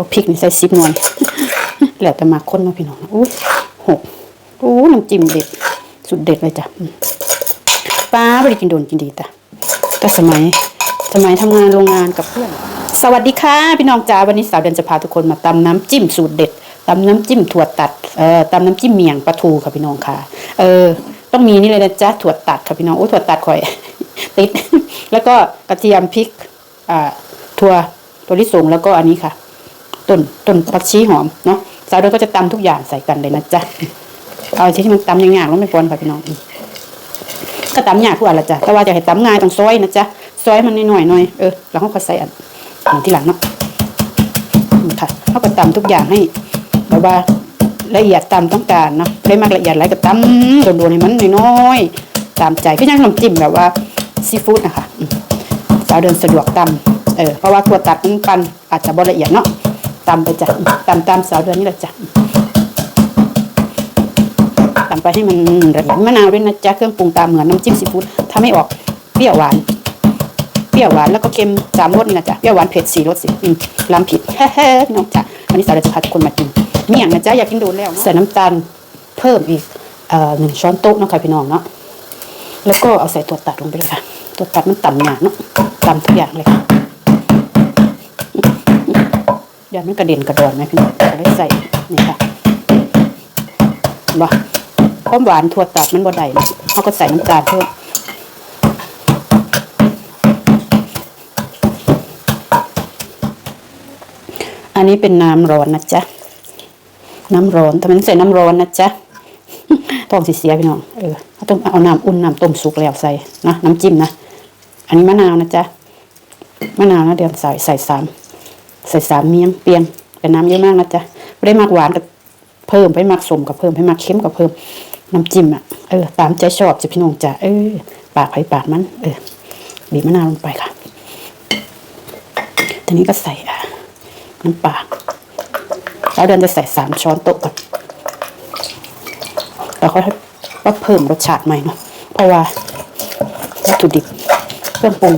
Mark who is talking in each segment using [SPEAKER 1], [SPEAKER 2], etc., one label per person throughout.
[SPEAKER 1] เราพริกนี่ใส่ซิบหน่วย แล้วแต่มาคนเนาพี่น้องอู้หกอู้น้ำจิ้มเด็ด สุดเด็ดเลยจ้ะป้าไม่ได้กินโดนกินดีแต่แต่สมัยสมัยทำงานโรงงานกับเพื่อน สวัสดีค่ะ พี่น้องจ๋าวันนี้สาวเดือนจะพาทุกคนมาตำน้ำจิ้มสูตรเด็ดตำน้ำจิ้มถั่วตัดเอ่อตำน้ำจิ้มเมี่ยงปลาทูค่ะพี่น้องค่ะ เออ ต้องมีนี่เลยนะจ๊ะถั่วตัดค่ะพี่น้องโอ้ถั่วตัดข่อย ติด แล้วก็กระเทียมพริกอ่าถั่วถั่วลิสงแล้วก็อันนี้ค่ะ ต้นต้นผักชีหอมเนาะสาวเดือนก็จะตำทุกอย่างใส่กันเลยนะจ๊ะเอาที่มันตำยากๆลงไปก่อนค่ะพี่น้องก็ตำยากทุกอันละจ้ะแต่ว่าจะให้ตำง่ายต้องซอยนะจ๊ะซอยมันหน่อยหน่อยเออแล้วเขาก็ใส่อันที่หลังเนาะค่ะเขาก็ตำทุกอย่างให้แบบว่าละเอียดตามต้องการเนาะได้มากละเอียดไรก็ตำโดนๆให้มันน้อยๆตามใจก็ยังน้ำจิ้มแบบว่าซีฟู้ดนะคะสาวเดินสะดวกตำเออเพราะว่าตัวตัดมันปันอาจจะบ่ละเอียดเนาะ ตำไปจ้ะตำตามสาวเดินนี่แหละจ้ะตำไปให้มันละเอียดมะนาวด้วยนะจ๊ะเครื่องปรุงตามเหมือนน้ำจิ้มซีฟู้ดถ้าไม่ออกเปรี้ยวหวานเปรี้ยวหวานแล้วก็เค็มสามรสนี่นะจ๊ะเปรี้ยวหวานเผ็ดสี่รสสิอืมลำผิดเฮ้ๆพี่น้องจ๊ะวันนี้สาวจะพาทุกคนมากินเมี่ยงนะจ๊ะอยากกินโดนแล้วใส่น้ำตาลเพิ่มอีกเอ่อหนึ่งช้อนโต๊ะนาะค่ะพี่น้องเนาะแล้วก็เอาใส่ตัวตัดลงไปเลยค่ะ ตัวตัดมันต่ำหนาเนาะต่ำทุกอย่างเลยค่ะ เดี๋ยวมันกระเด็นกระดอนนะพี่น้องเอาไว้ใส่นี่ค่ะบ่ความหวานถั่วตัดมันบ่ได้นะเขาก็ใส่น้ำตาลเพิ่มอันนี้เป็นน้ำร้อนนะจ๊ะน้ำร้อนทำไมต้องใส่น้ำร้อนนะจ๊ะท้องเสียพี่น้องเออเขาต้องเอาน้ำอุ่นน้ำต้มสุกแล้วใส่นะน้ำจิ้มนะ อันนี้มะนาวนะจ๊ะมะนาวนะเดี๋ยวใส่ใส่สาม ใส่สามเมียงเปียงแต่น้ำเยอะมากนะจ๊ะไม่ได้มากหวานกับเพิ่มไปมากสมกับเพิ่มให้มากเค็มกับเพิ่มน้ำจิ้มอะเออตามใจชอบจะพี่น้องจ้ะเออปากไผ่ปากมันเออบีบมะนาวลงไปค่ะทีนี้ก็ใส่อะน้ำปลาแล้วเดินจะใส่สามช้อนโต๊ะก่อนแล้วก็ว่าเพิ่มรสชาติใหม่เนาะเพราะว่าวัตถุดิบเครื่องปรุง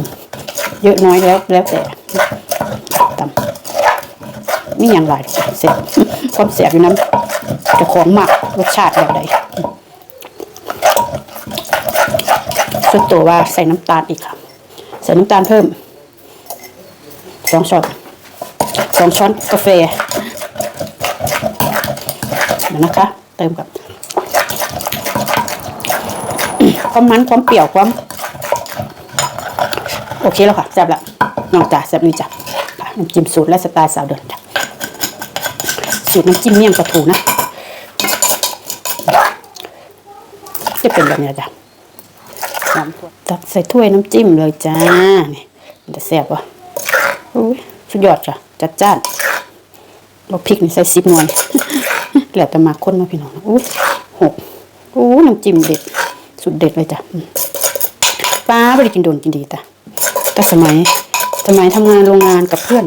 [SPEAKER 1] เยอะน้อยแล้วแล้วแต่ำนี่อย่างไรเสร็จความเสียบอยู่น้ำจะของหมักรสชาติแบบใดส่วนตัวว่าใส่น้ำตาลอีกค่ะ ใส่น้ำตาลเพิ่มสองช้อนสองช้อนกาแฟนะคะ เติมกับความมันความเปรี้ยวความ โอเคแล้วค่ะแซ่บละน้องจ๋าแซ่บนี่จ้ะค่ะน้ำจิ้มสูตรและสไตล์สาวเดินจ้ะ สูตรน้ำจิ้มเมี่ยงปลาทูนะ จะเป็นแบบนี้จ้ะตักใส่ถ้วยน้ำจิ้มเลยจ้านี่มันจะแซ่บวะอุ้ยสุดยอดจ้ะจัดจ้านเราพริกนี่ใส่ซิบนวยแล้วแต่มาคนเนาพี่น้องอุ้ยหกอู้น้ำจิ้มเด็ด สุดเด็ดเลยจ้ะอืมป้าไม่ได้กินโดนกินดีแต่แต่สมัยสมัยทำงานโรงงานกับเพื่อน